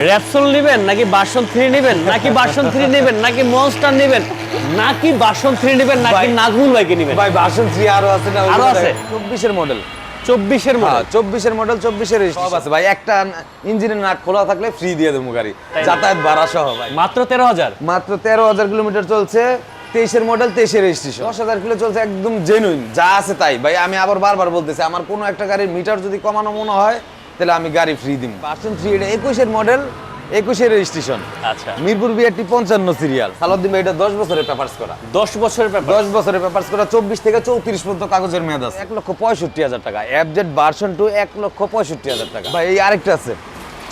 Repsol নেবেন নাকি বাসন থ্রি নেবেন? নাকি বাসন থ্রি নেবেন? নাকি মনস্টার নেবেন? নাকি বাসন থ্রি নেবেন? নাকি নাজমুল ভাইকে নেবেন? ভাই বাসন থ্রি আরও আছে না? আরও আছে? চব্বিশের মডেল চব্বিশের হ্যাঁ মডেল চব্বিশের মডেল চব্বিশের সব আছে ভাই একটা ইঞ্জিনের নাট খোলা থাকলে ফ্রি দিয়ে দেবো গাড়ি। যাতায়াত ভাড়া সহ ভাই। মাত্র তেরো হাজার? মাত্র তেরো হাজার কিলোমিটার চলছে তেইশের মডেল তেইশের রেজিস্ট্রেশন দশ হাজার কিলো চলছে একদম জেনুইন যা আছে তাই। ভাই আমি আবার বারবার বলতেছি আমার কোনো একটা গাড়ির মিটার যদি কমানো মনে হয় তাহলে আমি গাড়ি ফ্রি দিব পার্সেন্ট থ্রি এটা একুশের মডেল একুশের রেজিস্ট্রেশন আচ্ছা। মিরপুর বিআরটি পঞ্চান্ন সিরিয়াল সালাউদ্দিন ভাই এটা দশ বছরের পেপার্স করা। দশ বছরের দশ বছরের পেপার্স করা চব্বিশ থেকে চৌত্রিশ পর্যন্ত কাগজের মেয়াদ আছে। এক লক্ষ পঁয়ষট্টি হাজার টাকা। অ্যাবজেট ভার্সন টু এক লক্ষ পঁয়ষট্টি হাজার টাকা। ভাই এই আরেকটা আছে।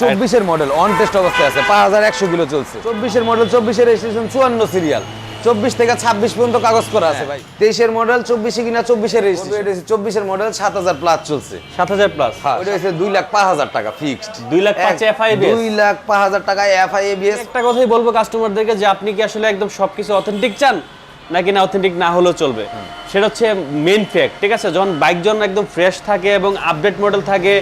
চব্বিশের মডেল অন টেস্ট অবস্থায় আছে পাঁচ হাজার একশো কিলো চলছে। চব্বিশের মডেল চব্বিশের রেজিস্ট্রেশন চুয়ান্ন সিরিয়াল চব্বিশ থেকে ছাব্বিশ পর্যন্ত কাগজ করা আছে ভাই। তেইশের মডেল চব্বিশে কিনা চব্বিশের চব্বিশের মডেল সাত হাজার প্লাস চলছে। সাত হাজার প্লাস হ্যাঁ ওইটা হচ্ছে দুই লাখ পাঁচ হাজার টাকা ফিক্সড দুই লাখ পাঁচ? দুই লাখ পাঁচ হাজার টাকা এবিএস একটা কথাই বলব কাস্টমারদেরকে যে আপনি কি আসলে একদম সবকিছু অথেন্টিক চান নাকি না অথেন্টিক না হলেও চলবে? সেটা হচ্ছে মেইন ফ্যাক্ট ঠিক আছে? যখন বাইক যখন একদম ফ্রেশ থাকে এবং আপডেট মডেল থাকে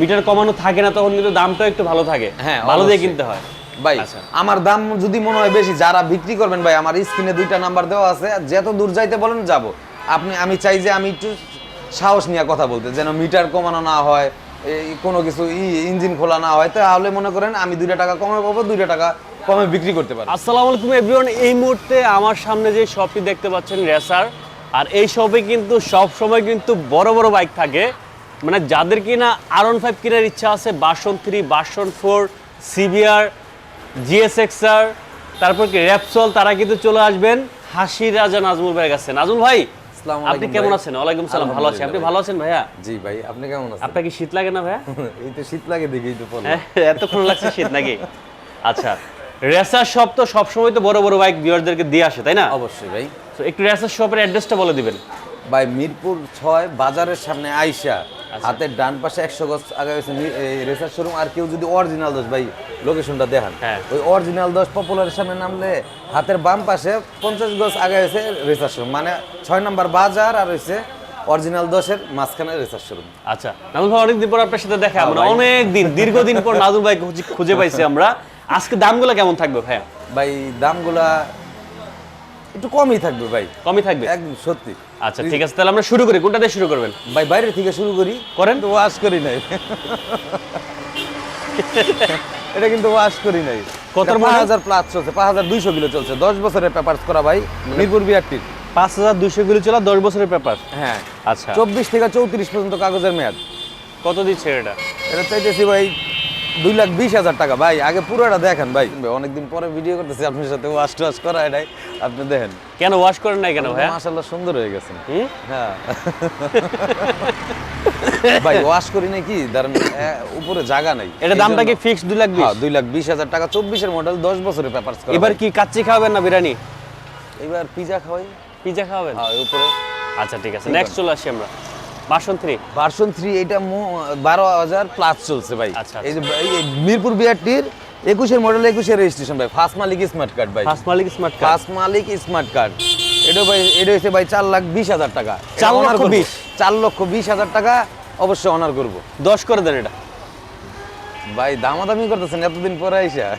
মিটার কমানো থাকে না তখন কিন্তু দামটাও একটু ভালো থাকে। হ্যাঁ, ভালো দিয়ে কিনতে হয়। ভাই আচ্ছা। আমার দাম যদি মনে হয় বেশি যারা বিক্রি করবেন ভাই আমার স্ক্রিনে দুইটা নাম্বার দেওয়া আছে। যত দূর যাইতে বলেন যাব। আপনি আমি চাই যে আমি একটু সাহস নিয়ে কথা বলতে যেন মিটার কমানো না হয় এই কোনো কিছু ই ইঞ্জিন খোলা না হয়। তাহলে মনে করেন আমি দুইটা টাকা কমে পাবো দুইটা টাকা কমে বিক্রি করতে পারব। আসসালামু আলাইকুম এভরিওয়ান এই মুহূর্তে আমার সামনে যে শপটি দেখতে পাচ্ছেন রেসার আর এই শপে কিন্তু সব সময় কিন্তু বড় বড় বাইক থাকে। মানে যাদের কিনা আর ওয়ান ফাইভ কেনার ইচ্ছা আছে বাসন থ্রি বাসন ফোর সিবিআর জিএসএক্সআর তারপর কি র্যাপসল তারা কিন্তু চলে আসবেন। হাসি রাজা নাজমুল ভাইয়ের কাছে। নাজমুল ভাই আপনি কেমন। আছেন? ওয়ালাইকুম সালাম ভালো আছি। আপনি ভালো আছেন ভাইয়া? জি ভাই আপনি কেমন আছেন? আপনার কি শীত লাগে না ভাইয়া? এই তো শীত লাগে দেখেই তো বললাম। হ্যাঁ, এতক্ষণ লাগছে শীত নাকি? আচ্ছা রেসার শপ তো সবসময় তো বড় বড় বাইক ভিউয়ারদেরকে দিয়ে আসে তাই না? অবশ্যই ভাই। তো একটু রেসার শপের অ্যাড্রেসটা বলে দিবেন। ভাই মিরপুর ছয় বাজারের সামনে আইসা। হাতের ডান পাশে একশো গজ আগে গেছে রেসার শোরুম আর কেউ যদি অরিজিনাল দোষ ভাই লোকেশনটা দেখান। হ্যাঁ। ওই অরিজিনাল দোষ পপুলারের সামনে নামলে হাতের বাম পাশে পঞ্চাশ গজ আগে হয়েছে রেসার শোরুম মানে ছয় নম্বর বাজার আর হয়েছে অরিজিনাল দোষের মাঝখানে রেসার শোরুম আচ্ছা নাজুল ভাই অনেকদিন পর আপনার সাথে দেখা আমরা ভাই। অনেক দিন দীর্ঘদিন পর নাজুল ভাই খুঁজে- খুঁজে পাইছি আমরা। আজকে দামগুলো কেমন থাকবে ভাইয়া? ভাই দামগুলা একটু কমই থাকবে ভাই। কমই থাকবে? একদম সত্যি। আচ্ছা ঠিক আছে তাহলে আমরা শুরু করি। কোনটা দিয়ে শুরু করবেন? ভাই বাইরে থেকে শুরু করি। করেন। কিন্তু ওয়াশ করি নাই। এটা কিন্তু ওয়াশ করি নাই। কতর পাঁচ হাজার প্লাস চলছে পাঁচ হাজার দুইশো কিলো চলছে। দশ বছরের পেপার করা ভাই মিরপুর বিআরটির পাঁচ হাজার দুইশো কিলো চলা দশ বছরের পেপার হ্যাঁ। আচ্ছা। চব্বিশ থেকে চৌত্রিশ পর্যন্ত কাগজের মেয়াদ। কত দিচ্ছে এটা? এটা চাইতেছি ভাই দুই লাখ বিশ হাজার টাকা। ভাই আগে পুরোটা দেখেন ভাই। অনেকদিন পরে ভিডিও করতেছি আপনার সাথে ওয়াশ টোয়াশ করা এটাই আপনি দেখেন। কেন ওয়াশ করেন নাই কেন ভাইয়া? মাশাল্লাহ সুন্দর হয়ে গেছেন হ্যাঁ। ভাই ওয়াশ করি নাকি এ, উপরে জায়গা নাই। এটা দামটা কি ফিক্সড দুই লাখ বিশ? হ্যাঁ দুই লাখ বিশ হাজার টাকা চব্বিশের মডেল দশ বছরের পেপার এবার কি কাচ্চি খাওয়াবেন না বিরিয়ানি? এবার পিজা খাওয়াই। পিজা খাওয়াবেন? হ্যাঁ উপরে। আচ্ছা ঠিক আছে। নেক্সট চলে আসি আমরা। বাসন থ্রি ভার্সন থ্রি এটা মো- বারো হাজার প্লাস চলছে ভাই। আচ্ছা, এই যে মিরপুর বিআরটির একুশের মডেল একুশের রেজিস্ট্রেশন ভাই। ফার্স্ট মালিক স্মার্ট কার্ড ভাই। ফার্স্ট মালিক স্মার্ট কার্ড ফার্স্ট মালিক স্মার্ট কার্ড এটা ভাই এটা হচ্ছে ভাই চার লাখ বিশ হাজার টাকা। চার লক্ষ বিশ? চার লক্ষ বিশ হাজার টাকা অবশ্যই অনার করব। দশ করে দেন এটা। ভাই দামাদামি করতেছেন এতদিন পরে আইসা।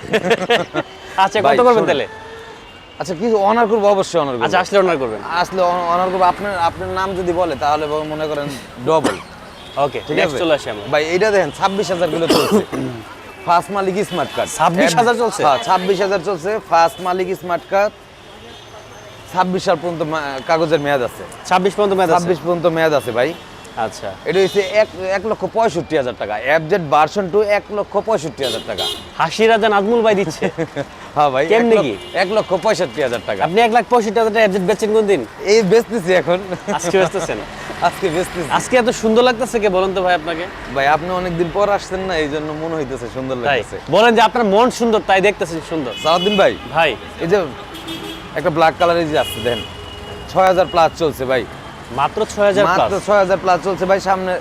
আচ্ছা কত করবেন তাহলে? আচ্ছা কিছু অনার করব অবশ্যই অনার করব। আচ্ছা আসলে অনার করবেন। আসলে অনার করব। আপনার আপনার নাম যদি বলে তাহলে মনে করেন ডবল ওকে ঠিক আছে? চলে আসি আমরা। ভাই এটা দেখেন ছাব্বিশ হাজার কিলো চলছে। ফার্স্ট মালিক স্মার্ট কার্ড 26,000 চলছে? হ্যাঁ ছাব্বিশ হাজার চলছে। ফার্স্ট মালিক স্মার্ট কার্ড ছাব্বিশ সাল পর্যন্ত কাগজের মেয়াদ আছে। ছাব্বিশ পর্যন্ত মেয়াদ ছাব্বিশ পর্যন্ত মেয়াদ আছে ভাই। আচ্ছা। এটা হচ্ছে এক এক লক্ষ পঁয়ষট্টি হাজার টাকা। অ্যাবজেট ভার্সন টু এক লক্ষ পঁয়ষট্টি হাজার টাকা। হাসি রাজা নাজমুল ভাই দিচ্ছে। হ্যাঁ ভাই কেমনে কি? এক লক্ষ পঁয়ষট্টি হাজার টাকা। আপনি এক লাখ পঁয়ষট্টি হাজার টাকা অ্যাবজেট বেচেন কোন দিন এই বেচতেছি এখন। আজকে বেচতেছেন? আজকে বেচতেছি। আজকে এত সুন্দর লাগতেছে কে? বলেন তো ভাই আপনাকে। ভাই আপনি অনেকদিন পর আসছেন না এই জন্য মনে হইতেছে সুন্দর লাগতেছে। বলেন যে আপনার মন সুন্দর তাই দেখতেছেন সুন্দর। সালাউদ্দিন ভাই ভাই। এই যে একটা ব্ল্যাক কালারের যে আসছে দেখেন। ছয় হাজার প্লাস চলছে ভাই। মাত্র প্লাস চলছে ভাই সামনে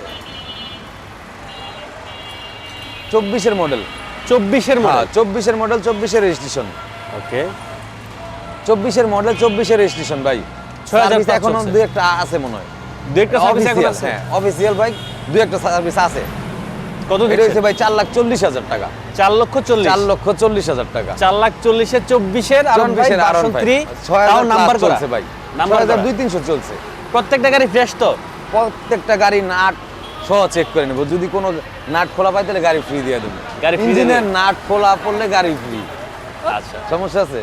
model model registration okay. Model registration ভাই। 6,000 এখনও। দুই একটা আছে মনে হয়। একটা সার্ভিস এখন আছে? হ্যাঁ দুই একটা সার্ভিস আছে। কত দিচ্ছে? ভাই লাখ চল্লিশ হাজার টাকা। চার লক্ষ চল্লিশ। চার লক্ষ চল্লিশ হাজার টাকা। চার লাখ চল্লিশের চব্বিশের আর তাও নাম্বার চলছে ভাই। নাম্বার ছয় হাজার করা। দুই তিনশো চলছে। প্রত্যেকটা গাড়ি ফ্রেশ তো? প্রত্যেকটা গাড়ি নাট সহ চেক করে নেব। যদি কোনো নাট খোলা পাই তাহলে গাড়ি ফ্রি দিয়ে দেবো। গাড়ি ইঞ্জিনের নাট খোলা পড়লে গাড়ি ফ্রি আচ্ছা। সমস্যা আছে?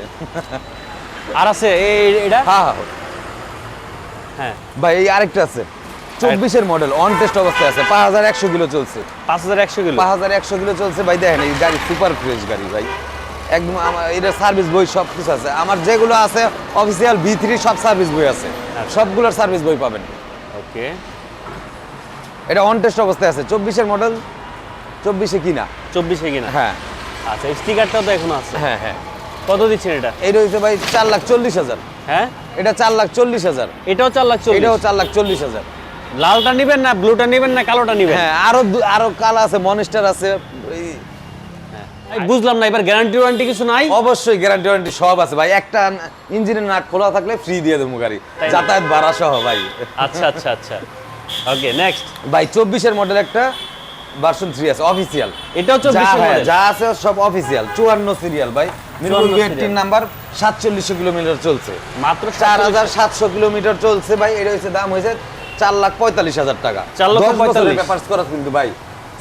আর আছে এই এটা? হ্যাঁ হ্যাঁ হ্যাঁ। ভাই এই আরেকটা আছে। চব্বিশের মডেল অন টেস্ট অবস্থায় আছে। পাঁচ হাজার একশো কিলো চলছে। পাঁচ হাজার একশো কিলো। পাঁচ হাজার একশো কিলো চলছে। ভাই দেখেন এই গাড়ি সুপার ফ্রেশ গাড়ি ভাই। একদম আমার এটা সার্ভিস বই সব কিছু আছে। আমার যেগুলো আছে অফিসিয়াল ভি থ্রি সব সার্ভিস বই আছে। আচ্ছা। সবগুলোর সার্ভিস বই পাবেন। ওকে। এটা অন টেস্ট অবস্থায় আছে। চব্বিশের মডেল চব্বিশে কিনা? চব্বিশে কিনা? হ্যাঁ। আচ্ছা স্টিকারটাও তো এখন আছে। হ্যাঁ হ্যাঁ। কত দিচ্ছেন এটা? এই রয়েছে ভাই চার লাখ চল্লিশ হাজার। হ্যাঁ? এটা চার লাখ চল্লিশ হাজার। এটাও চার লাখ এটাও চার লাখ চল্লিশ হাজার। লালটা নিবেন না ব্লুটা নিবেন না কালোটা নিবেন? হ্যাঁ আরও আরও কালা আছে মনিস্টার আছে বুঝলাম না এবার গ্যারান্টি ওয়ারেন্টি কিছু নাই? অবশ্যই গ্যারান্টি ওয়ারেন্টি সব আছে ভাই। একটা ইঞ্জিনের নাট খোলা থাকলে ফ্রি দিয়ে দেবো গাড়ি। যাতায়াত ভাড়া সহ ভাই। আচ্ছা আচ্ছা আচ্ছা। ওকে নেক্সট ভাই চব্বিশের মডেল একটা ভার্সন থ্রি আছে অফিসিয়াল এটাও যা চব্বিশ হ্যাঁ, যা আছে সব অফিসিয়াল চুয়ান্ন সিরিয়াল ভাই। মিরপুর বিএটির নাম্বার সাতচল্লিশশো কিলোমিটার চলছে। মাত্র চার হাজার সাতশো কিলোমিটার চলছে ভাই এটা হচ্ছে দাম হয়েছে চার লাখ পঁয়তাল্লিশ হাজার টাকা। চার লক্ষ পঁয়তাল্লিশ। করা কিন্তু ভাই।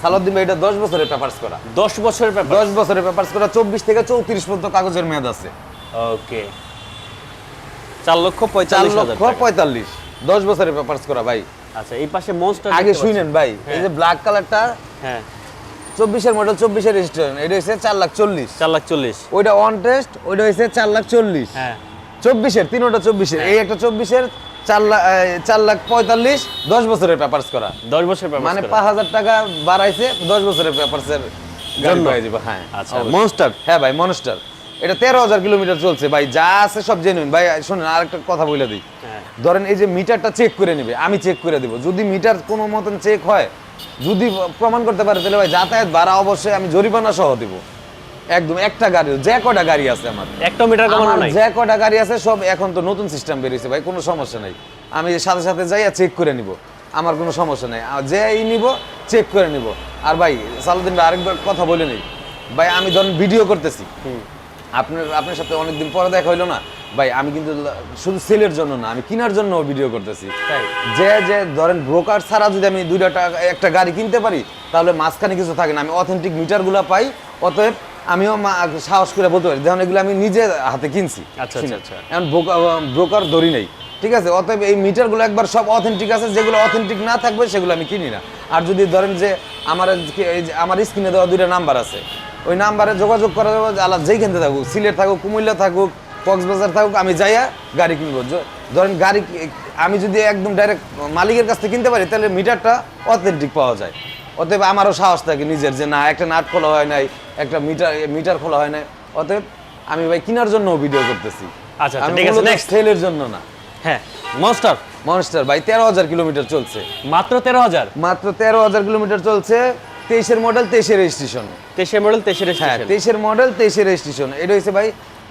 সালাউদ্দিন ভাই এটা দশ বছরের পেপার্স করা। দশ বছরের ব্যাপার দশ বছরের পেপার্স করা চব্বিশ থেকে চৌত্রিশ পর্যন্ত কাগজের মেয়াদ আছে। ওকে চার লক্ষ পঁয়তাল্লিশ লক্ষ পঁয়তাল্লিশ। দশ বছরের পেপার্স করা ভাই। আচ্ছা এই পাশে মনস্টার আগে শুনেন ভাই। এই যে ব্ল্যাক কালারটা হ্যাঁ। চব্বিশের মডেল চব্বিশের রেজিস্ট্রেশন এটা হচ্ছে চার লাখ চল্লিশ। চার লাখ চল্লিশ। ওইটা অন টেস্ট ওইটা হচ্ছে চার লাখ চল্লিশ। হ্যাঁ। চব্বিশের তিনোটা চব্বিশের। এই একটা চব্বিশের চার লাখ চার লাখ পঁয়তাল্লিশ দশ বছরের পেপার্স করা। দশ বছরের মানে পাঁচ হাজার টাকা বাড়াইছে দশ বছরের পেপারসের জন্য? হ্যাঁ। আচ্ছা। মনস্টার হ্যাঁ ভাই মনস্টার এটা তেরো হাজার কিলোমিটার চলছে। ভাই যা আছে সব জেনুইন ভাই শোনেন আর একটা কথা বলে দিই। হ্যাঁ। ধরেন এই যে মিটারটা চেক করে নেবে আমি চেক করে দেবো। যদি মিটার কোনো মতন চেক হয় যদি প্রমাণ করতে পারে তাহলে ভাই যাতায়াত ভাড়া অবশ্যই আমি জরিমানা সহ দেবো। একদম একটা গাড়ি যে কটা গাড়ি আছে আমার। একটা মিটার কমানো নাই। যে কটা গাড়ি আছে সব এখন তো নতুন সিস্টেম বেরিয়েছে ভাই কোনো সমস্যা নাই। আমি সাথে সাথে যাইয়া চেক করে নিব। আমার কোনো সমস্যা নাই। আর যেই নিব চেক করে নিব। আর ভাই সালুদ্দিন ভাই আরেকবার কথা বলে নেই। ভাই আমি ধরুন ভিডিও করতেছি। আপনার আপনার সাথে অনেকদিন পরে দেখা হইল না। ভাই আমি কিন্তু শুধু সেলের জন্য না আমি কেনার জন্য ভিডিও করতেছি। যে যে ধরেন ব্রোকার ছাড়া যদি আমি দুইটা একটা গাড়ি কিনতে পারি তাহলে মাঝখানে কিছু থাকে না। আমি অথেন্টিক মিটারগুলো পাই অতএব আমিও সাহস করে বলতে পারি যেমন এগুলো আমি নিজে হাতে কিনছি আচ্ছা। আচ্ছা, আচ্ছা। এখন ব্রোকার ধরি নেই ঠিক আছে অতএব এই মিটারগুলো একবার সব অথেন্টিক আছে যেগুলো অথেন্টিক না থাকবে সেগুলো আমি কিনি না আর যদি ধরেন যে আমার এই যে আমার স্ক্রিনে দেওয়া দুইটা নাম্বার আছে ওই নাম্বারে যোগাযোগ করা যাবে আলাদা যেইখান থেকে থাকুক সিলেট থাকুক কুমিল্লা থাকুক কক্সবাজার থাকুক আমি যাইয়া গাড়ি কিনবো ধরেন গাড়ি আমি যদি একদম ডাইরেক্ট মালিকের কাছ থেকে কিনতে পারি তাহলে মিটারটা অথেন্টিক পাওয়া যায় অতএব আমারও সাহস থাকে নিজের যে না একটা নাট খোলা হয় নাই একটা মিটার মিটার খোলা হয় নাই। অতএব আমি ভাই কেনার জন্য ভিডিও করতেছি। আচ্ছা, আচ্ছা, ঠিক আছে, next. সেলের জন্য না। হ্যাঁ। মনস্টার মনস্টার ভাই তেরো হাজার কিলোমিটার চলছে। মাত্র তেরো হাজার? মাত্র তেরো হাজার কিলোমিটার চলছে তেইশের মডেল তেইশের রেজিস্ট্রেশন তেইশের মডেল তেইশের হ্যাঁ রেজিস্ট্রেশন তেইশের মডেল তেইশের রেজিস্ট্রেশন এটা হচ্ছে ভাই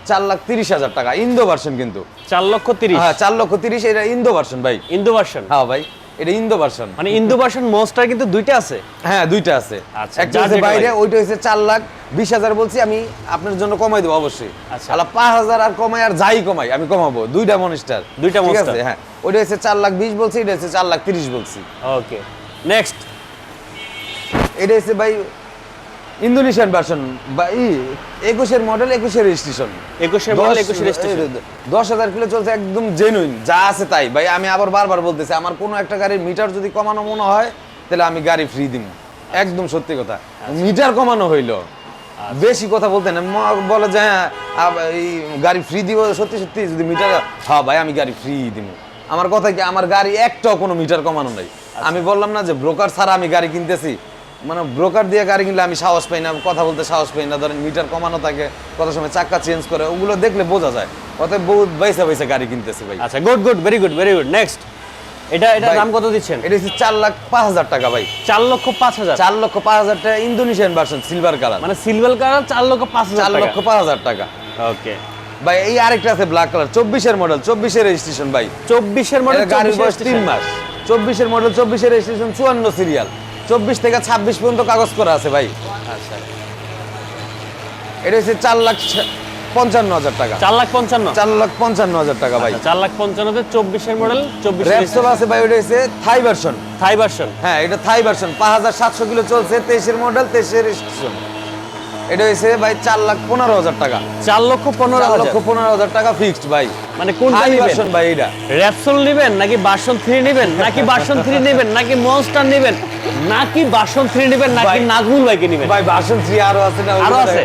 চার লাখ তিরিশ হাজার টাকা। ইন্দো ভার্সন কিন্তু। চার লক্ষ তিরিশ? হ্যাঁ চার লক্ষ তিরিশ এটা ইন্দো ভার্সন ভাই। ইন্দু ভার্সন হ্যাঁ ভাই। এটা ইন্দো ভার্সন মানে ইন্দো ভার্সন মোস্টার কিন্তু দুইটা আছে। হ্যাঁ দুইটা আছে। আচ্ছা, একটা আছে বাইরে ওইটা হচ্ছে চার লাখ বিশ হাজার বলছি আমি আপনার জন্য কমাই দেবো অবশ্যই। আচ্ছা। আলা পাঁচ হাজার আর কমাই আর যাই কমাই আমি কমাবো দুইটা মনিস্টার দুইটা ঠিক আছে? হ্যাঁ ওইটা হচ্ছে চার লাখ বিশ বলছি এটা হচ্ছে চার লাখ তিরিশ বলছি। ওকে নেক্সট এটা হচ্ছে ভাই ইন্দোনেশিয়ান ভার্সন বা ই একুশের মডেল একুশের রেজিস্ট্রেশন একুশের মডেল একুশের রেজিস্ট্রেশন দশ হাজার কিলো চলছে একদম জেনুইন যা আছে তাই। ভাই আমি আবার বারবার বলতেছি আমার কোনো একটা গাড়ির মিটার যদি কমানো মনে হয় তাহলে আমি গাড়ি ফ্রি দিব একদম সত্যি কথা। মিটার কমানো হইল। বেশি কথা বলতে না বলে যে হ্যাঁ এই গাড়ি ফ্রি দিব সত্যি সত্যি যদি মিটার হ্যাঁ ভাই আমি গাড়ি ফ্রি দিব আমার কথা কি আমার গাড়ি একটাও কোনো মিটার কমানো নাই। আমি বললাম না যে ব্রোকার ছাড়া আমি গাড়ি কিনতেছি। মানে ব্রোকার দিয়ে গাড়ি কিনলে আমি সাহস পাই না কথা বলতে সাহস পাই না ধরেন মিটার কমানো থাকে কত সময় চাক্কা চেঞ্জ করে ওগুলো দেখলে বোঝা যায়। অতএব বহুত বাইসা বাইসা গাড়ি কিনতেছি ভাই। আচ্ছা good good very good very good next এটা এটা দাম কত দিচ্ছেন? এটা হচ্ছে চার লাখ পাঁচ হাজার টাকা ভাই। চার লক্ষ পাঁচ হাজার? চার লক্ষ পাঁচ হাজার টাকা ইন্দোনেশিয়ান ভার্সন সিলভার কালার মানে সিলভার কালার চার লক্ষ পাঁচ চার হাজার লক্ষ পাঁচ হাজার টাকা। ওকে ভাই এই আরেকটা আছে ব্ল্যাক কালার চব্বিশের মডেল চব্বিশের রেজিস্ট্রেশন ভাই। চব্বিশের মডেল গাড়ির বয়স তিন মাস। চব্বিশের মডেল চব্বিশের রেজিস্ট্রেশন চুয়ান্ন সিরিয়াল চব্বিশ থেকে ছাব্বিশ পর্যন্ত কাগজ করা আছে ভাই। আচ্ছা। এটা হচ্ছে চার লাখ পঞ্চান্ন হাজার টাকা। চার লাখ পঞ্চান্ন? চার লাখ পঞ্চান্ন হাজার টাকা ভাই। আচ্ছা, চার লাখ পঞ্চান্নতে চব্বিশের মডেল চব্বিশ র্যাপসোল আছে ভাই ওটা হচ্ছে থাই ভার্সন থাই ভার্সন হ্যাঁ এটা থাই ভার্সন পাঁচ হাজার সাতশো কিলো চলছে তেইশের মডেল তেইশের স্টেশন এটা হচ্ছে ভাই চার লাখ পনেরো হাজার টাকা। চার লক্ষ পনেরো লক্ষ পনেরো হাজার টাকা ফিক্সড ভাই। মানে থাই ভার্সন ভাই এটা। র্যাপসোল নেবেন নাকি বাসন থ্রি নেবেন? নাকি বাসন থ্রি নেবেন? নাকি মনস্টার নেবেন? নাকি বাসন থ্রি নেবেন নাকি নাজমুল ভাইকে নেবেন? ভাই ভার্সন থ্রি আরও আছে না? আরও আছে।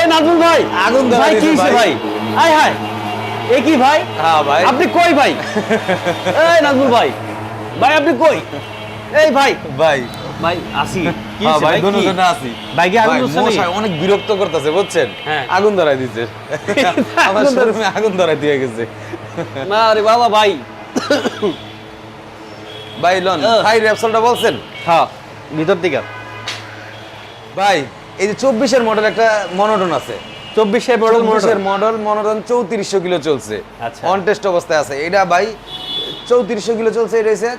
এই নাজমুল ভাই আগুন ভাই কি ভাই। আয় হায়। এ কি ভাই? হ্যাঁ ভাই। আপনি কই ভাই? এই নাজমুল ভাই। ভাই আপনি কই? এই ভাই। ভাই। ভাই আসি। কি হ্যাঁ ভাই কি? ভাই কি আগুন মশাই অনেক বিরক্ত করতেছে বুঝছেন? হ্যাঁ। আগুন ধরাই দিচ্ছে আমার আগুন ধরাই- আগুন ধরাই দিয়ে গেছে। না রে বাবা ভাই। ভাই লন ভাই র্যাপসলটা বলছেন? হ্যাঁ ভিতর দিকে। ভাই এই যে চব্বিশের মডেল একটা মনোটন আছে। চব্বিশের মডেল চব্বিশের মডেল মনোটন চৌত্রিশশো কিলো চলছে। আচ্ছা। অন টেস্ট অবস্থায় আছে। এটা ভাই চৌত্রিশশো কিলো চলছে এটা হচ্ছে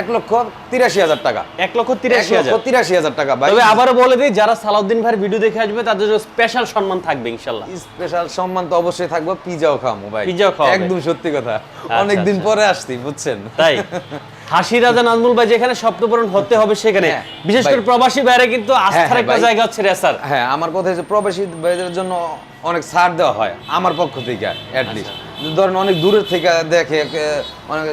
এক লক্ষ তিরাশি হাজার টাকা। এক লক্ষ তিরাশি হাজার। তিরাশি হাজার টাকা ভাই। তবে আবারও বলে দিই যারা সালাউদ্দিন ভাইয়ের ভিডিও দেখে আসবে তাদের স্পেশাল সম্মান থাকবে ইনশাল্লাহ। স্পেশাল সম্মান তো অবশ্যই থাকবে পিজাও খাওয়াবো ভাই। পিৎজাও খাওয়াবে। একদম সত্যি কথা। অনেকদিন আচ্ছা। পরে আসছি বুঝছেন? তাই? হাসি রাজা নাজমুল ভাই যেখানে স্বপ্নপূরণ হতে হবে সেখানে। হ্যাঁ, বিশেষ করে প্রবাসী বাইরে কিন্তু আস্থার হ্যাঁ, একটা জায়গা হচ্ছে রেসার। হ্যাঁ আমার কথা হচ্ছে প্রবাসী ভাইদের জন্য অনেক ছাড় দেওয়া হয় আমার পক্ষ থেকে অ্যাটলিস্ট। ধরেন অনেক দূরের থেকে দেখে অনেক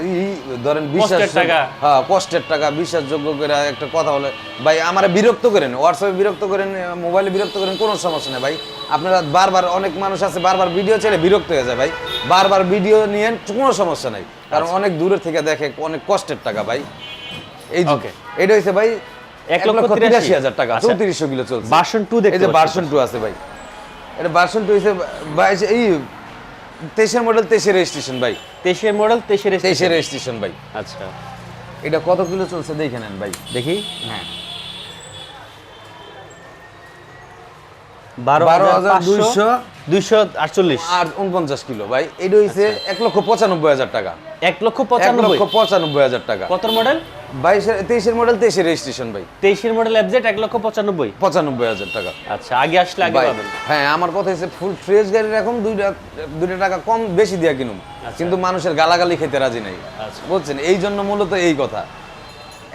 ধরেন বিশ্বাস টাকা। হ্যাঁ কষ্টের টাকা বিশ্বাসযোগ্য করে একটা কথা বলে। ভাই আমার বিরক্ত করেন হোয়াটসঅ্যাপে বিরক্ত করেন মোবাইলে বিরক্ত করেন কোনো সমস্যা নেই ভাই। আপনারা বারবার অনেক মানুষ আছে বারবার ভিডিও ছেড়ে বিরক্ত হয়ে যায় ভাই। বারবার ভিডিও নিয়ে কোনো সমস্যা নাই। কারণ আচ্ছা। অনেক দূরের থেকে দেখে অনেক কষ্টের টাকা ভাই। এই যে, এটা হচ্ছে ভাই এক লক্ষ তিরাশি। হাজার টাকা আচ্ছা। চৌত্রিশশো কিলো চলছে। ভার্সন টু দেখে ভার্সন টু আছে ভাই। এটা ভার্সন টু হয়েছে বাইশ এই তেইশের মডেল তেইশের রেজিস্ট্রেশন ভাই। তেইশের মডেল তেইশের তেইশের রেজিস্ট্রেশন ভাই। আচ্ছা। এটা কত কিলো চলছে? দেখে নেন ভাই। দেখি। হ্যাঁ। বারো হাজার দুইশো দুইশো আটচল্লিশ। আর উনপঞ্চাশ কিলো ভাই। এটা হচ্ছে এক লক্ষ পঁচানব্বই হাজার টাকা। এক লক্ষ পঁচানব্বই? লক্ষ পঁচানব্বই হাজার টাকা। কত মডেল বাইশের তেইশের মডেল তেইশের রেজিস্ট্রেশন ভাই। তেইশের মডেল এক লক্ষ পঁচানব্বই? পঁচানব্বই হাজার টাকা। আচ্ছা আগে আসলে আগে পাবেন। হ্যাঁ আমার কথা হচ্ছে ফুল ফ্রেশ গাড়ি দুইটা দুইটা টাকা কম বেশি দিয়া কিনুম। কিন্তু মানুষের গালাগালি খেতে রাজি নাই। আচ্ছা। বুঝছেন? এই জন্য মূলত এই কথা।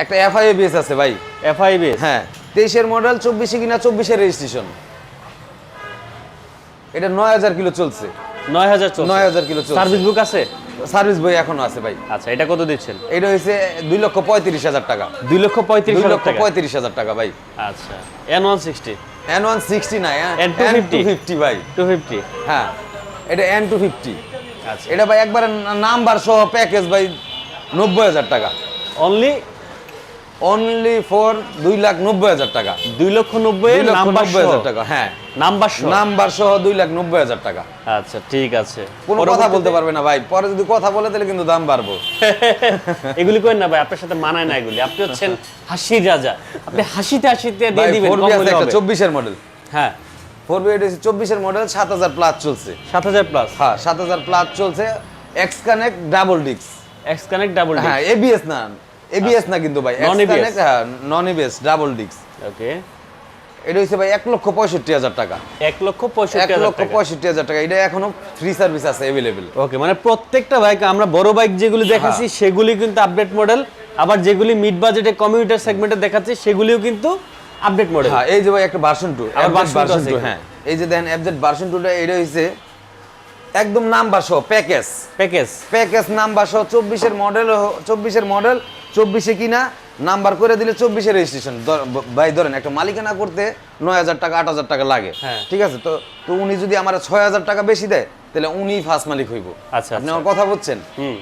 একটা এফআইএবিএস আছে ভাই। এফআইবিএস হ্যাঁ। তেইশের মডেল চব্বিশে কিনা চব্বিশের রেজিস্ট্রেশন এটা নয় হাজার কিলো চলছে। নয় হাজার নয় হাজার কিলো চলছে। সার্ভিস বুক আছে? সার্ভিস বই এখনও আছে ভাই। আচ্ছা এটা কত দিচ্ছেন? এটা হয়েছে দুই লক্ষ পঁয়ত্রিশ হাজার টাকা। দুই লক্ষ পঁয়ত্রিশ লক্ষ পঁয়ত্রিশ হাজার টাকা ভাই। আচ্ছা N one sixty N one sixty না two fifty? ফিফটি ভাই। টু ফিফটি হ্যাঁ এটা এন টু ফিফটি আচ্ছা। এটা ভাই একবারে নাম্বার সহ প্যাকেজ ভাই নব্বই হাজার টাকা। অনলি অনলি ফর দুই লাখ নব্বই হাজার টাকা। দুই লক্ষ নব্বই নাম্বার হাজার টাকা হ্যাঁ। নাম্বার সহ? নাম্বার সহ দুই লাখ নব্বই হাজার টাকা। আচ্ছা ঠিক আছে। কোনো কথা বলতে পারবে না ভাই। পরে যদি কথা বলে তাহলে কিন্তু দাম বাড়বো। এগুলি করেন না ভাই আপনার সাথে মানায় না এগুলি। আপনি হচ্ছেন হাসির রাজা। আপনি হাসিতে হাসিতে দিয়ে দিবেন একটা চব্বিশের মডেল হ্যাঁ। ফোর বি এটা চব্বিশের মডেল সাত হাজার প্লাস চলছে। সাত হাজার প্লাস হ্যাঁ সাত হাজার প্লাস চলছে। এক্স কানেক্ট ডাবল ডিক্স এক্স কানেক্ট ডাবল হ্যাঁ এবিএস না। এবিএস না কিন্তু ভাই এক্স হ্যাঁ নন এবিএস ডাবল ডিক্স ওকে এটা হচ্ছে ভাই এক লক্ষ পঁয়ষট্টি হাজার টাকা। এক লক্ষ এক পঁয়ষট্টি হাজার লক্ষ টাকা পঁয়ষট্টি হাজার টাকা এটা এখনও ফ্রি সার্ভিস আছে অ্যাভেলেবেল ওকে মানে প্রত্যেকটা বাইক আমরা বড় বাইক যেগুলি দেখাচ্ছি হ্যাঁ। সেগুলি কিন্তু আপডেট মডেল আবার যেগুলি মিড বাজেটে কমিউটার সেগমেন্টে দেখাচ্ছি সেগুলিও কিন্তু আপডেট মডেল হ্যাঁ এই যে ভাই একটা ভার্সন টু ভার্সন টু হ্যাঁ। এই যে দেখেন এফজেড ভার্সন টুটা এটা হচ্ছে একদম নাম্বার সহ প্যাকেজ প্যাকেজ প্যাকেজ নাম্বার সহ চব্বিশের মডেল চব্বিশের মডেল চব্বিশে কিনা নাম্বার করে দিলে চব্বিশে রেজিস্ট্রেশন ভাই ধরেন একটা মালিকানা করতে নয় হাজার টাকা আট হাজার টাকা লাগে। হ্যাঁ। ঠিক আছে? তো তো উনি যদি আমার ছয় হাজার টাকা বেশি দেয় তাহলে উনি ফার্স্ট মালিক হইব। আচ্ছা, আপনি আচ্ছা। আমার কথা বলছেন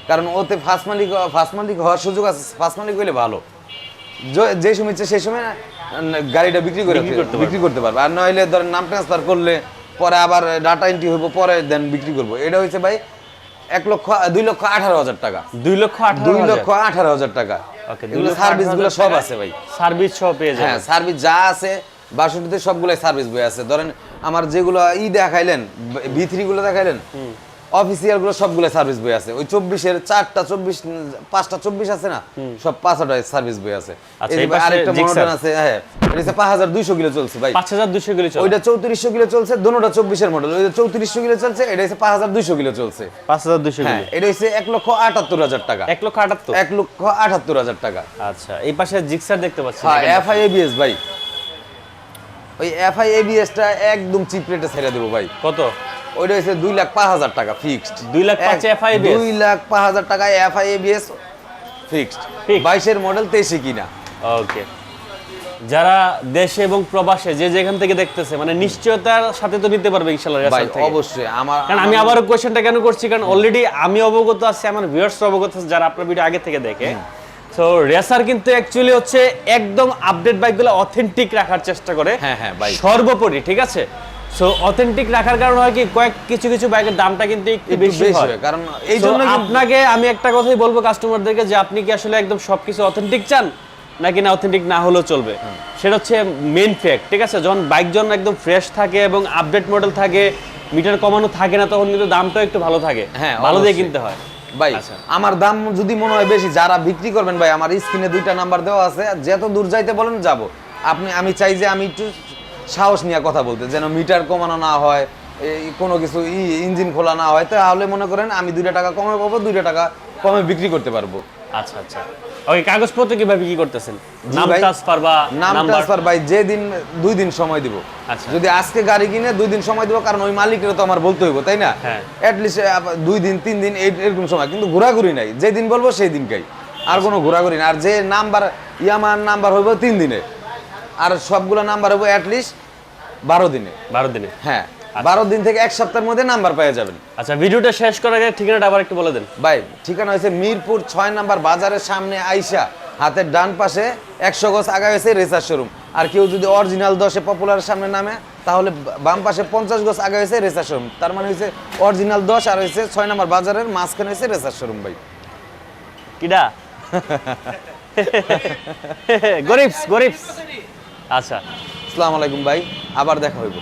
কারণ ওতে ফার্স্ট মালিক ফার্স্ট মালিক হওয়ার সুযোগ আছে। ফার্স্ট মালিক হইলে ভালো। যে সময় ইচ্ছে সেই সময় গাড়িটা বিক্রি করে বিক্রি করতে পারবে। আর নইলে ধরেন নাম ট্রান্সফার করলে পরে আবার ডাটা এন্ট্রি হইব পরে দেন বিক্রি করব। এটা হয়েছে ভাই এক লক্ষ দুই লক্ষ আঠারো হাজার টাকা। দুই লক্ষ দুই লক্ষ আঠারো হাজার টাকা। এগুলো সার্ভিসগুলো সব আছে ভাই। সার্ভিস সব পেয়ে হ্যাঁ সার্ভিস যা আছে বাষট্টিতে সবগুলাই সার্ভিস বই আছে। ধরেন আমার যেগুলো ই দেখাইলেন ভি গুলো দেখাইলেন অফিসিয়ালগুলো সবগুলো সার্ভিস বই আছে। ওই চব্বিশের চারটা চব্বিশ পাঁচটা চব্বিশ আছে না? সব পাঁচটা সার্ভিস বই আছে। আচ্ছা, আরেকটা। মনোটন আছে হ্যাঁ। এটা পাঁচ হাজার দুইশো কিলো চলছে ভাই। পাঁচ হাজার দুশো কিলো ওইটা চৌত্রিশশো কিলো চলছে দোনোটা চব্বিশের মডেল ওইটা চৌত্রিশশো কিলো চলছে এটা হচ্ছে পাঁচ হাজার দুইশো কিলো চলছে। পাঁচ হাজার দুশো হ্যাঁ কিলো। এটা হচ্ছে এক লক্ষ আটাত্তর হাজার টাকা। এক লক্ষ আটাত্তর? এক লক্ষ আটাত্তর হাজার টাকা। আচ্ছা এই পাশে জিক্সার দেখতে পাচ্ছি। হ্যাঁ এফআই এবিএস ভাই। ওই এফআই এবিএসটা একদম চিপ রেটে ছেড়ে দেবো ভাই। কত? ওইটা হচ্ছে দুই লাখ পাঁচ হাজার টাকা ফিক্সড দুই লাখ পাঁচে ABS? দুই লাখ পাঁচ হাজার টাকা এফআই এবিএস ফিক্সড বাইশের মডেল তেইশে কিনা। ওকে যারা দেশে এবং প্রবাসে যে যেখান থেকে দেখতেছে মানে নিশ্চয়তার সাথে তো নিতে পারবে ইনশাল্লাহ ভাই অবশ্যই। আমার কারণ আমি কেন করছি? কারণ অলরেডি আমি অবগত আছি আমার ভিউয়ার্স অবগত আছে যারা আপনার ভিডিও আগে থেকে দেখে। তো রেসার কিন্তু অ্যাকচুয়ালি হচ্ছে একদম আপডেট বাইকগুলো অথেন্টিক রাখার চেষ্টা করে। হ্যাঁ, হ্যাঁ, ভাই। সর্বোপরি ঠিক আছে? সো অথেন্টিক রাখার কারণ হয় কি কয়েক কিছু কিছু বাইকের দামটা কিন্তু একটু বেশি হয়। হয়, কারণ এই জন্য আপনাকে আমি একটা কথাই বলব কাস্টমারদেরকে যে আপনি কি আসলে একদম সবকিছু অথেন্টিক চান নাকি না অথেন্টিক না হলেও চলবে? সেটা হচ্ছে মেইন ফ্যাক্ট ঠিক আছে? যখন বাইক যখন একদম ফ্রেশ থাকে এবং আপডেট মডেল থাকে মিটার কমানো থাকে না তখন কিন্তু দামটাও একটু ভালো থাকে। হ্যাঁ, ভালো দিয়ে কিনতে হয়। ভাই আচ্ছা। আমার দাম যদি মনে হয় বেশি যারা বিক্রি করবেন ভাই আমার স্ক্রিনে দুইটা নাম্বার দেওয়া আছে যত দূর যাইতে বলেন যাব। আপনি আমি চাই যে আমি একটু সাহস নিয়ে কথা বলতে যেন মিটার কমানো না হয় এই কোনো কিছু ই ইঞ্জিন খোলা না হয় তাহলে মনে করেন আমি দুইটা টাকা কমে পাবো দুইটা টাকা কমে বিক্রি করতে পারব। আচ্ছা আচ্ছা। ওকে কাগজপত্র কীভাবে কি করতেছেন? নাম। ট্রান্সফার বা নাম ট্রান্সফার ভাই যে দিন দুই দিন সময় দিব। আচ্ছা। যদি আজকে গাড়ি কিনে দুই দিন সময় দিব কারণ ওই মালিকের তো আমার বলতে হইব তাই না? হ্যাঁ। অ্যাটলিস্ট দুই দিন তিন দিন এই- এরকম সময়। কিন্তু ঘোরাঘুরি নাই। যে দিন বলব সেই দিনকাই। আর কোনো ঘোরাঘুরি না আর যে নাম্বার ইয়ামার নাম্বার হইব তিন দিনে আর সবগুলো নাম্বার হইব অ্যাটলিস্ট বারো দিনে। বারো দিনে? হ্যাঁ বারো দিন থেকে এক সপ্তাহের মধ্যে নাম্বার পেয়ে যাবেন। আচ্ছা ভিডিওটা শেষ করার আগে ঠিকানাটা আবার একটু বলে দেন। ভাই ঠিকানা হয়েছে মিরপুর ছয় নাম্বার বাজারের সামনে আইসা হাতের ডান পাশে একশো গজ আগা হয়েছে রেসার শোরুম। আর কেউ যদি অরিজিনাল দশে পপুলার সামনে নামে তাহলে বাম পাশে পঞ্চাশ গজ আগা হয়েছে রেসার শোরুম। তার মানে হয়েছে অরিজিনাল দশ আর হয়েছে ছয় নাম্বার বাজারের মাঝখানে হয়েছে রেসার শোরুম ভাই। কিডা? গরিবস গরিবস। আচ্ছা। আসসালামু আলাইকুম ভাই আবার দেখা হইব।